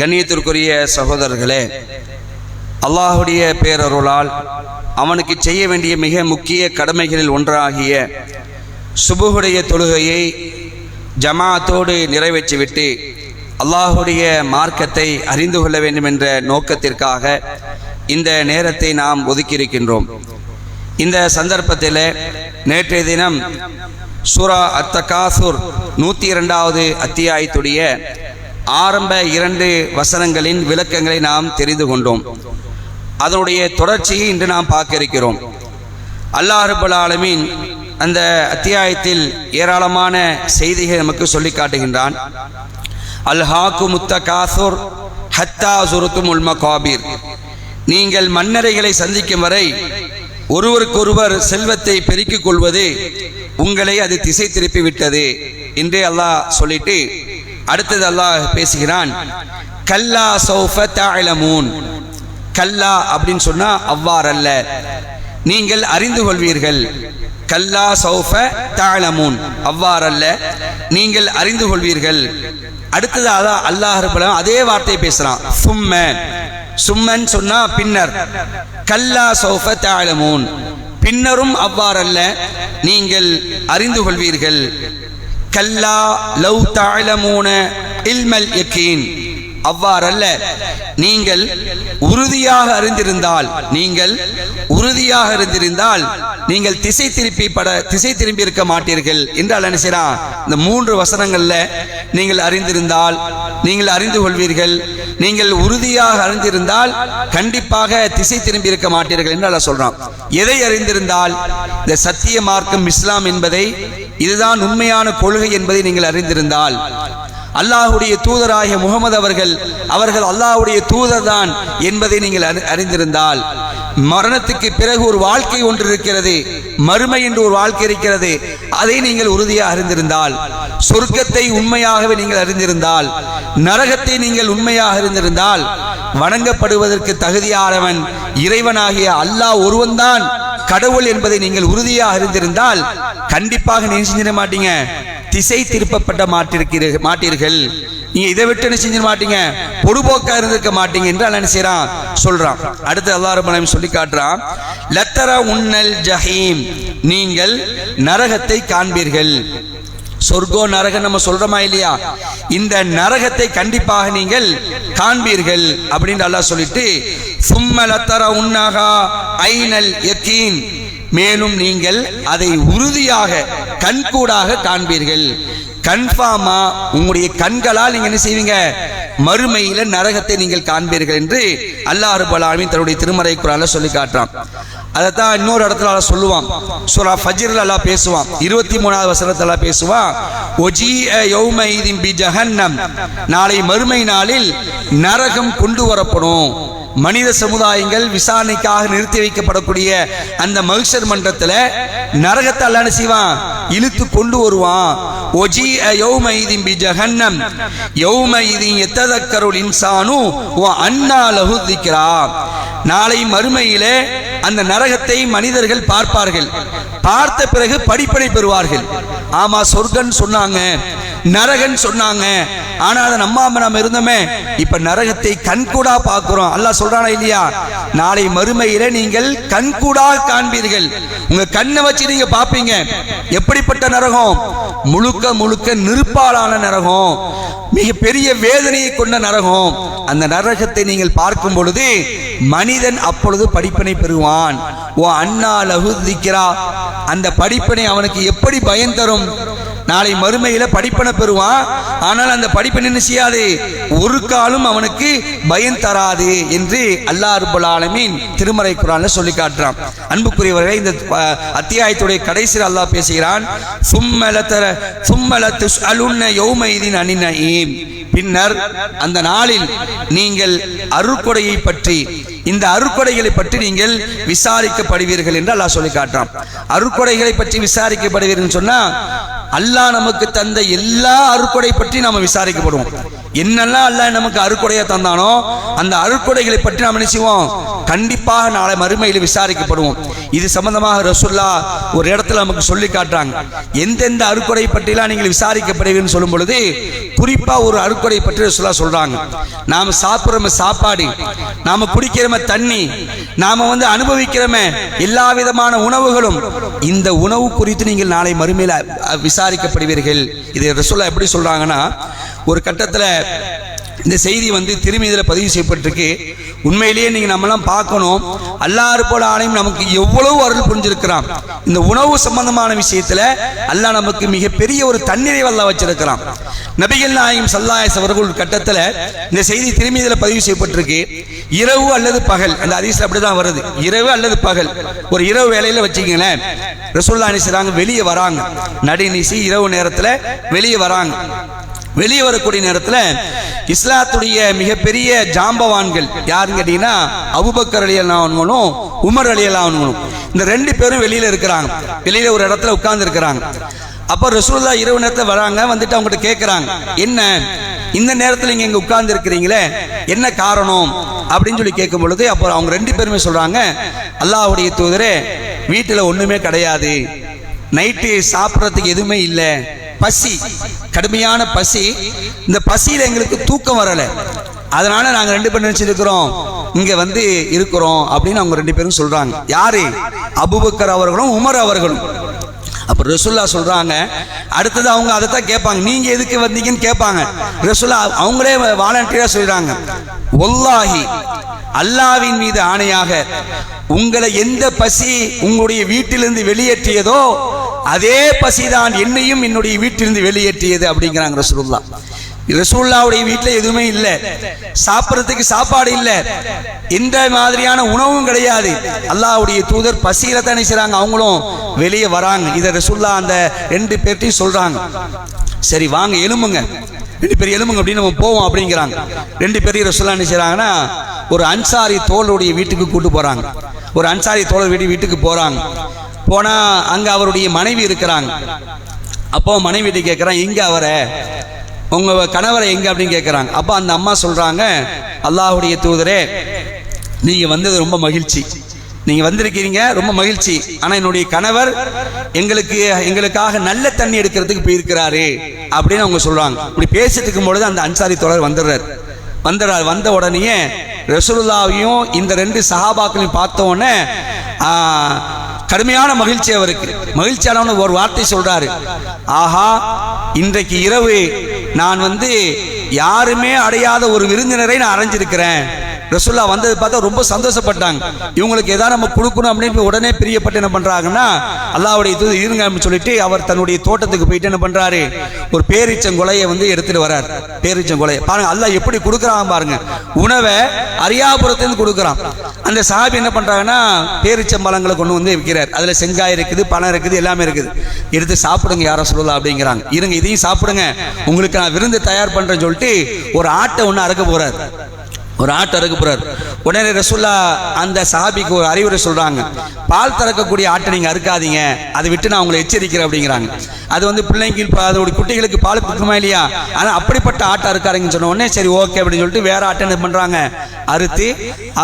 கண்ணியத்திற்குரிய சகோதரர்களே அல்லாஹுடைய பேரருளால் அவனுக்கு செய்ய வேண்டிய மிக முக்கிய கடமைகளில் ஒன்றாகிய சுபுகுடைய தொழுகையை ஜமாத்தோடு நிறைவேற்றிவிட்டு அல்லாஹுடைய மார்க்கத்தை அறிந்து கொள்ள வேண்டும் என்ற நோக்கத்திற்காக இந்த நேரத்தை நாம் ஒதுக்கியிருக்கின்றோம். இந்த சந்தர்ப்பத்தில் நேற்றைய தினம் சூரா அத்தகாசூர் நூற்றி இரண்டாவது அத்தியாயத்துடைய ஆரம்ப இரண்டு வசனங்களின் விளக்கங்களை நாம் தெரிந்து கொண்டோம். அதனுடைய தொடர்ச்சியை இன்று நாம் பார்க்க இருக்கிறோம். அல்லாஹ் ரபுல் அந்த அத்தியாயத்தில் ஏராளமான செய்திகளை நமக்கு சொல்லி காட்டுகின்றான். அல்ஹாக்கு முத்த காசுர் ஹத்தா சுருத்தும் உல்ம காபீர் நீங்கள் மன்னரைகளை சந்திக்கும் வரை ஒருவருக்கொருவர் செல்வத்தை பெருக்கிக் கொள்வது உங்களை அது திசை திருப்பி விட்டது. என்று அல்லாஹ் சொல்லிட்டு அடுத்தது அல்லாஹ் பேசுகிறான் கல்லா சௌஃப தாழமூன் கல்லா அப்படின்னு சொன்னா அவ்வாறல்ல. நீங்கள் அறிந்து கொள்வீர்கள் கல்லா சௌஃப தாழமூன் அவ்வாறல்ல. நீங்கள் அறிந்து கொள்வீர்கள் அடுத்தது அதான் அல்லாஹ் இருப்பலாம் அதே வார்த்தையை பேசுறான் சும்ம. சும்மன் சொன்னா பின்னர் கல்லா சௌஃப தாழமூன் பின்னரும் அவ்வாறல்ல. நீங்கள் அறிந்து கொள்வீர்கள் கல்லா லவ் தாழமூன இல்மல் யக்கீன் அவ்வாறல்ல நீங்கள் உறுதியாக அறிந்திருந்தால் நீங்கள் உறுதியாக இருந்திருந்தால் நீங்கள் திசை திருப்பி பட திசை திரும்பி இருக்க மாட்டீர்கள் என்றால் என்ன செய்யறான் இந்த மூன்று வசனங்கள்ல நீங்கள் அறிந்திருந்தால் நீங்கள் அறிந்து கொள்வீர்கள். நீங்கள் உறுதியாக அறிந்திருந்தால் கண்டிப்பாக திசை திரும்பி இருக்க மாட்டீர்கள் என்று அல்ல சொல்றான். எதை அறிந்திருந்தால்? இந்த சத்திய மார்க்கம் இஸ்லாம் என்பதை இதுதான் உண்மையான கொள்கை என்பதை நீங்கள் அறிந்திருந்தால். அல்லாஹுடைய தூதராகிய முகமது அவர்கள் அவர்கள் அல்லாஹுடைய தூதர் தான் என்பதை நீங்கள் அறிந்திருந்தால். மரணத்துக்கு பிறகு ஒரு வாழ்க்கை ஒன்று இருக்கிறது. மறுமை என்று ஒரு வாழ்க்கை இருக்கிறது. அதை நீங்கள் உறுதியாக அறிந்திருந்தால் சொர்க்கத்தை உண்மையாகவே நீங்கள் அறிந்திருந்தால் நரகத்தை நீங்கள் உண்மையாக அறிந்திருந்தால் வணங்கப்படுவதற்கு தகுதியானவன் இறைவனாகிய அல்லாஹ் ஒருவன்தான். கடவுள் என்பதை நீங்கள் உறுதியாக அறிந்திருந்தால் கண்டிப்பாக நீங்க செஞ்சிட மாட்டீங்க. திசை திருப்பப்பட்ட மாட்டிருக்கிற மாட்டீர்கள். நீங்க இதை விட்டு என்ன செஞ்சிட மாட்டீங்க? பொடுபோக்கா இருந்திருக்க மாட்டீங்க என்று அல்ல செய்யறான் சொல்றான். அடுத்து எல்லாரும் சொல்லி காட்டுறான். லத்தரா உன்னல் ஜஹீம். நீங்கள் நரகத்தை காண்பீர்கள். சொர்க்கோ நரகம் நம்ம சொல்றோமா இல்லையா? இந்த நரகத்தை கண்டிப்பாக நீங்கள் காண்பீர்கள் அப்படின்னு அல்லாஹ் சொல்லிட்டு சும்மலத்தர உன்னகா ஐனல் யக்கீன். மேலும் நீங்கள் அதை உறுதியாக கண்கூடாக காண்பீர்கள். கன்ஃபார்மா உங்களுடைய கண்களால் நீங்க என்ன செய்வீங்க? மறுமையில நரகத்தை நீங்கள் காண்பீர்கள் என்று அல்லாஹ் ரபுல்லாலுமே தன்னுடைய திருமறை குரால சொல்லி காட்டுறான். அதைத்தான் இன்னொரு இடத்துல அல்ல சொல்லுவான். சூரா ஃபஜ்ரில் அல்லா பேசுவான். இருபத்தி மூணாவது வசனத்தில் பேசுவான் ஒஜி யௌமைதின் பி ஜஹன்னம் நாளை மறுமை நாளில் நரகம் கொண்டு வரப்படும். மனித சமுதாயங்கள் விசாரணைக்காக நிறுத்தி வைக்கப்படக்கூடிய அந்த மகிஷர் மன்றத்தில் நரகத்தை அல்ல செய்வான். இழுத்து கொண்டு வருவான். ஒஜி யௌமைதின் பி ஜஹன்னம். யௌமைதின் எத்ததக்கருள் இன்சானு ஓ அண்ணா லகுதிக்கிறா நாளை மறுமையிலே அந்த நரகத்தை மனிதர்கள் பார்ப்பார்கள். பார்த்த பிறகு படிப்பனை பெறுவார்கள். ஆமா சொர்க்கன் சொன்னாங்க. நரகன் சொன்னாங்க. ஆனா அதை நம்பாம நம்ம இருந்தோமே. இப்ப நரகத்தை கண்கூடா பார்க்கிறோம். அல்லாஹ் சொல்றானா இல்லையா? நாளை மறுமையில நீங்கள் கண்கூடா காண்பீர்கள். உங்க கண்ணை வச்சு நீங்க பாப்பீங்க எப்படிப்பட்ட நரகம்? முழுக்க முழுக்க நெருப்பாலான நரகம். மிக பெரிய வேதனையை கொண்ட நரகம். அந்த நரகத்தை நீங்கள் பார்க்கும் பொழுது மனிதன் அப்பொழுது படிப்பினை பெறுவான். ஓ அண்ணா லகுதிக்கிறா அந்த படிப்பினை அவனுக்கு எப்படி பயன் தரும்? நாளை மறுமையில் படிப்பனை பெறுவான். ஆனால் அந்த படிப்பை என்ன செய்யாது? ஒரு காலம் அவனுக்கு பயம் தராது என்று அல்லாஹ் அருபுல் ஆலமீன் திருமறை குரான்ல சொல்லி காட்டுறான். அன்புக்குரியவர்களை இந்த அத்தியாயத்துடைய கடைசியில் அல்லாஹ் பேசுகிறான் சும்மல தர சும்மல துஸ் அலுன்ன யோமைதின் அணிநீம் பின்னர் அந்த நாளில் நீங்கள் அருட்கொடையை பற்றி இந்த அருட்கொடைகளை பற்றி நீங்கள் விசாரிக்கப்படுவீர்கள் என்று அல்லாஹ் சொல்லி காட்டுறான். அருட்கொடைகளை பற்றி விசாரிக்கப்படுவீர்கள் சொன்னா அல்லாஹ் நமக்கு தந்த எல்லா அறுப்படை பற்றி நாம விசாரிக்கப்படுவோம். என்னெல்லாம் அல்ல நமக்கு அறுக்குடையை தந்தானோ அந்த அறுக்குடைகளை பற்றி நாம் நினைச்சுவோம் கண்டிப்பாக நாளை மறுமையில் விசாரிக்கப்படுவோம். இது சம்பந்தமாக ரசுல்லா ஒரு இடத்துல நமக்கு சொல்லி காட்டுறாங்க. எந்தெந்த அறுக்குடை பற்றிலாம் நீங்கள் விசாரிக்கப்படுவீங்கன்னு சொல்லும் பொழுது குறிப்பாக ஒரு அறுக்குடை பற்றி ரசுல்லா சொல்கிறாங்க நாம் சாப்பிடுறோம் சாப்பாடு நாம் குடிக்கிறோம தண்ணி நாம் வந்து அனுபவிக்கிறோமே எல்லா விதமான உணவுகளும் இந்த உணவு குறித்து நீங்கள் நாளை மறுமையில் விசாரிக்கப்படுவீர்கள். இது ரசுல்லா எப்படி சொல்கிறாங்கன்னா ஒரு கட்டத்தில் இந்த செய்தி வந்து திருமீதியில் பதிவு செய்யப்பட்டிருக்கு. உண்மையிலேயே நீங்கள் நம்மலாம் பார்க்கணும். அல்லாறு போல ஆணையும் நமக்கு எவ்வளவு அருள் புரிஞ்சிருக்கிறான். இந்த உணவு சம்பந்தமான விஷயத்தில் அல்லாஹ் நமக்கு மிகப்பெரிய ஒரு தண்ணீரை வல்ல வச்சிருக்கிறான். நபிகள் நாயகம் சல்லாயஸ் அவர்கள் கட்டத்தில் இந்த செய்தி திருமீதியில் பதிவு செய்யப்பட்டிருக்கு. இரவு அல்லது பகல் அந்த அதிசயம் அப்படிதான் வருது. இரவு அல்லது பகல். ஒரு இரவு வேலையில் வச்சுக்கங்களேன். ரசோல்லா நீசிறாங்க வெளியே வராங்க. நடுநிசி இரவு நேரத்தில் வெளியே வராங்க. வெளியே வரக்கூடிய நேரத்தில் இஸ்லாத்துடைய மிகப்பெரிய ஜாம்பவான்கள் யாருன்னு கேட்டீங்கன்னா அபுபக்கர் அலி உமர் அலி இந்த ரெண்டு பேரும் வெளியில் இருக்கிறாங்க. வெளியில் ஒரு இடத்துல உட்கார்ந்து இருக்கிறாங்க. அப்போ ரசூல்லா இரவு நேரத்தில் வராங்க வந்துட்டு அவங்ககிட்ட கேட்குறாங்க என்ன? இந்த நேரத்தில் நீங்கள் இங்கே உட்கார்ந்து இருக்கிறீங்களே என்ன காரணம்? அப்படின்னு சொல்லி கேட்கும் பொழுது அப்போ அவங்க ரெண்டு பேருமே சொல்கிறாங்க அல்லாஹுடைய தூதரே வீட்டில் ஒன்றுமே கிடையாது. நைட்டு சாப்பிட்றதுக்கு எதுவுமே இல்லை. பசி கடுமையான பசி. இந்த பசியில எங்களுக்கு தூக்கம் வரல. அதனால நாங்க ரெண்டு பேரும் நினைச்சிருக்கிறோம். இங்க வந்து இருக்கிறோம் அப்படின்னு அவங்க ரெண்டு பேரும் சொல்றாங்க. யாரு? அபுபக்கர் அவர்களும் உமர் அவர்களும். அப்புறம் ரசுல்லா சொல்றாங்க அடுத்தது அவங்க அதை தான் கேட்பாங்க. நீங்க எதுக்கு வந்தீங்கன்னு கேட்பாங்க. ரசுல்லா அவங்களே வாலண்டியரா சொல்றாங்க. ஒல்லாஹி அல்லாவின் மீது ஆணையாக உங்களை எந்த பசி உங்களுடைய வீட்டிலிருந்து வெளியேற்றியதோ அதே பசிதான் என்னையும் என்னுடைய வீட்டிலிருந்து வெளியேற்றியது அப்படிங்கிறாங்க ரசூல்லா ரசூல்லாவுடைய வீட்டில் எதுவுமே இல்லை. சாப்பிட்றதுக்கு சாப்பாடு இல்லை. எந்த மாதிரியான உணவும் கிடையாது. அல்லாவுடைய தூதர் பசியில தான் செய்கிறாங்க அவங்களும் வெளியே வராங்க. இதை ரசூல்லா அந்த ரெண்டு பேர்ட்டையும் சொல்றாங்க. சரி வாங்க எலும்புங்க ரெண்டு பேர் எலும்புங்க அப்படின்னு நம்ம போவோம் அப்படிங்கிறாங்க. ரெண்டு பேரையும் ரசூல்லா என்ன செய்கிறாங்கன்னா ஒரு அன்சாரி தோளுடைய வீட்டுக்கு கூட்டு போறாங்க. ஒரு அன்சாரி தோழர் வீடு வீட்டுக்கு போறாங்க. போனா அங்க அவருடைய மனைவி இருக்கிறாங்க. அப்போ மனைவிட்டு கேட்குறான் எங்க அவரை? உங்க கணவரை எங்க? அப்படின்னு கேட்குறாங்க அப்போ அந்த அம்மா சொல்றாங்க அல்லாஹ்வுடைய தூதரே நீங்க வந்தது ரொம்ப மகிழ்ச்சி. நீங்க வந்திருக்கிறீங்க ரொம்ப மகிழ்ச்சி. ஆனா என்னுடைய கணவர் எங்களுக்கு எங்களுக்காக நல்ல தண்ணி எடுக்கிறதுக்கு போயிருக்கிறாரு. அப்படின்னு அவங்க சொல்றாங்க. இப்படி பேசிட்டு இருக்கும் பொழுது அந்த அன்சாரி தொடர் வந்துடுறாரு. வந்துடுறாரு. வந்த உடனேயே ரசூலுல்லாவையும் இந்த ரெண்டு சஹாபாக்களையும் பார்த்த உடனே கடுமையான மகிழ்ச்சி அவருக்கு. மகிழ்ச்சியான ஒரு வார்த்தை சொல்றாரு. ஆஹா இன்றைக்கு இரவு நான் வந்து யாருமே அடையாத ஒரு விருந்தினரை நான் அரைஞ்சிருக்கிறேன் ரசுல்லா வந்தது பார்த்தா ரொம்ப சந்தோஷப்பட்டாங்க. இவங்களுக்கு எதாவது நம்ம கொடுக்கணும் அப்படின்னு உடனே பிரியப்பட்டு என்ன பண்ணுறாங்கன்னா அல்லாவுடைய இது இருங்க அப்படின்னு சொல்லிட்டு அவர் தன்னுடைய தோட்டத்துக்கு போயிட்டு என்ன பண்ணுறாரு ஒரு பேரிச்சங்கொலையை வந்து எடுத்துகிட்டு வரார் பேரிச்சங்கொலையை. பாருங்க அல்லா எப்படி கொடுக்குறாங்க பாருங்க. உணவை அரியாபுரத்துலேருந்து கொடுக்குறான். அந்த சாபி என்ன பண்ணுறாங்கன்னா பேரிச்சம்பழங்களை கொண்டு வந்து விற்கிறார். அதில் செங்காய் இருக்குது பழம் இருக்குது எல்லாமே இருக்குது. எடுத்து சாப்பிடுங்க யாரும் சொல்லலாம் அப்படிங்கிறாங்க. இருங்க இதையும் சாப்பிடுங்க. உங்களுக்கு நான் விருந்து தயார் பண்ணுறேன்னு சொல்லிட்டு ஒரு ஆட்டை ஒன்று அறுக்க போகிறார் ஒரு ஆட்டை அறுக்க போறார். உடனே ரசுல்லா அந்த சஹாபிக்கு ஒரு அறிவுரை சொல்றாங்க. பால் திறக்கக்கூடிய ஆட்டை நீங்க அறுக்காதீங்க. அதை விட்டு நான் உங்களை எச்சரிக்கிறேன் அப்படிங்கிறாங்க. அது வந்து பிள்ளைங்க இப்போ அதோட குட்டிகளுக்கு பால் கொடுக்குமா இல்லையா? ஆனா அப்படிப்பட்ட ஆட்டை அறுக்காருங்கன்னு சொன்ன உடனே சரி ஓகே அப்படின்னு சொல்லிட்டு வேற ஆட்டை என்ன பண்றாங்க? அறுத்து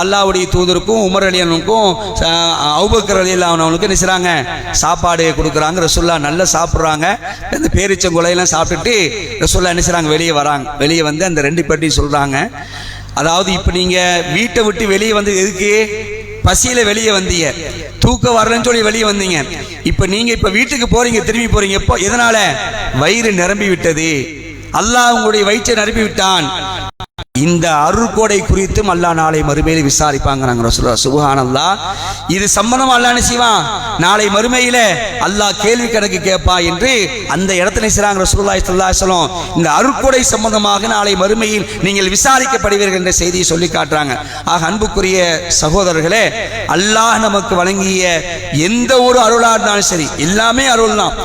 அல்லாவுடைய தூதருக்கும் உமர் அலியனுக்கும் அவுபக்கர் அலி அவனுக்கு என்ன சாப்பாடு கொடுக்குறாங்க. ரசுல்லா நல்லா சாப்பிட்றாங்க. இந்த பேரிச்சங்குலையெல்லாம் சாப்பிட்டுட்டு ரசுல்லா என்ன வெளியே வராங்க. வெளியே வந்து அந்த ரெண்டு பேர்ட்டையும் சொல்றாங்க. அதாவது இப்போ நீங்க வீட்டை விட்டு வெளியே வந்து எதுக்கு? பசியில வெளியே வந்தீங்க. தூக்கம் வரலன்னு சொல்லி வெளியே வந்தீங்க. இப்போ நீங்க இப்போ வீட்டுக்கு போறீங்க திரும்பி போறீங்க எப்போ? எதனால? வயிறு நிரம்பி விட்டது அல்லாஹ் உங்களுடைய வயிற்றை நிரப்பி விட்டான் இந்த அருள்கோடை குறித்தும் அல்லாஹ் நாளை மறுமையில் விசாரிப்பாங்க. ரசூலா சுபஹானல்லா இது சம்பந்தமா அல்லாஹ் செய்வான்? நாளை மறுமையில அல்லாஹ் கேள்வி கணக்கு கேட்பா என்று அந்த இடத்துல செய்றாங்க ரசூல்லா ஸல்லல்லாஹு அலைஹி இந்த அருட்கொடை சம்பந்தமாக நாளை மறுமையில் நீங்கள் விசாரிக்கப்படுவீர்கள் என்ற செய்தியை சொல்லி காட்டுறாங்க. ஆக அன்புக்குரிய சகோதரர்களே அல்லாஹ் நமக்கு வழங்கிய எந்த ஒரு அருளா இருந்தாலும் சரி எல்லாமே அருள் தான்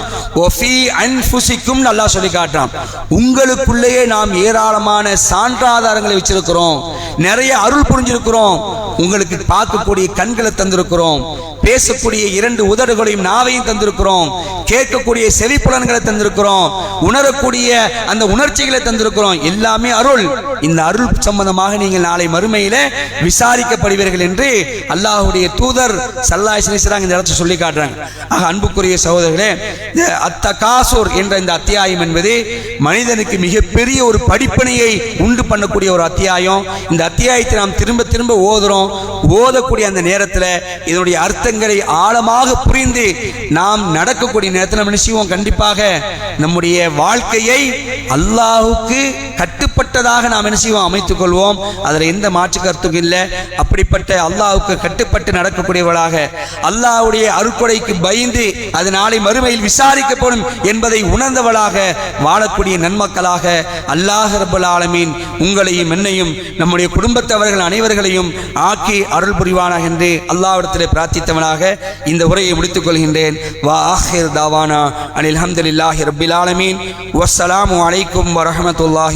ஒஃபி அன்புசிக்கும் நல்லா சொல்லி காட்டுறான். உங்களுக்குள்ளேயே நாம் ஏராளமான சான்றாதாரங்கள் வச்சிருக்கிறோம். நிறைய அருள் புரிஞ்சிருக்கிறோம். உங்களுக்கு பார்க்கக்கூடிய கண்களை தந்திருக்கிறோம். பேசக்கூடிய இரண்டு உதடுகளையும் நாவையும் தந்திருக்கிறோம். கேட்கக்கூடிய செவிப்புலன்களை தந்திருக்கிறோம். உணரக்கூடிய அந்த உணர்ச்சிகளை தந்திருக்கிறோம். எல்லாமே அருள். இந்த அருள் சம்பந்தமாக நீங்கள் நாளை மறுமையில விசாரிக்கப்படுவீர்கள் என்று அல்லாஹுடைய தூதர் சல்லாஹ் இந்த இடத்தை சொல்லி காட்டுறாங்க. ஆக அன்புக்குரிய சகோதரர்களே அத்த அத்தகாசூர் என்ற இந்த அத்தியாயம் என்பது மனிதனுக்கு மிகப்பெரிய ஒரு படிப்பனையை உண்டு பண்ணக்கூடிய ஒரு அத்தியாயம். இந்த அத்தியாயத்தை நாம் திரும்ப திரும்ப ஓதுறோம். ஓதக்கூடிய அந்த நேரத்தில் இதனுடைய அர்த்தங்களை ஆழமாக புரிந்து நாம் நடக்கக்கூடிய நேரத்தில் நம்ம நிச்சயம் கண்டிப்பாக நம்முடைய வாழ்க்கையை அல்லாஹுக்கு கட்டுப்பட்டதாக நாம் என்ன செய்வோம்? அமைத்துக் கொள்வோம். அதில் எந்த மாற்று கருத்துக்கும் இல்லை. அப்படிப்பட்ட அல்லாவுக்கு கட்டுப்பட்டு நடக்கக்கூடியவர்களாக அல்லாவுடைய அருட்கொடைக்கு பயந்து அது நாளை மறுமையில் விசாரிக்கப்படும் என்பதை உணர்ந்தவளாக வாழக்கூடிய நன்மக்களாக அல்லாஹ் ரபுல் ஆலமீன் உங்களையும் என்னையும் நம்முடைய குடும்பத்தவர்கள் அனைவர்களையும் ஆக்கி அருள் புரிவானாக என்று அல்லாவிடத்தில் பிரார்த்தித்தவனாக இந்த உரையை முடித்துக் கொள்கின்றேன். வா ஆஹிர் தாவானா அனில் அஹமதுல்லாஹி ரபில் ஆலமீன். வசலாம் அலைக்கும் வரமத்துல்லாஹி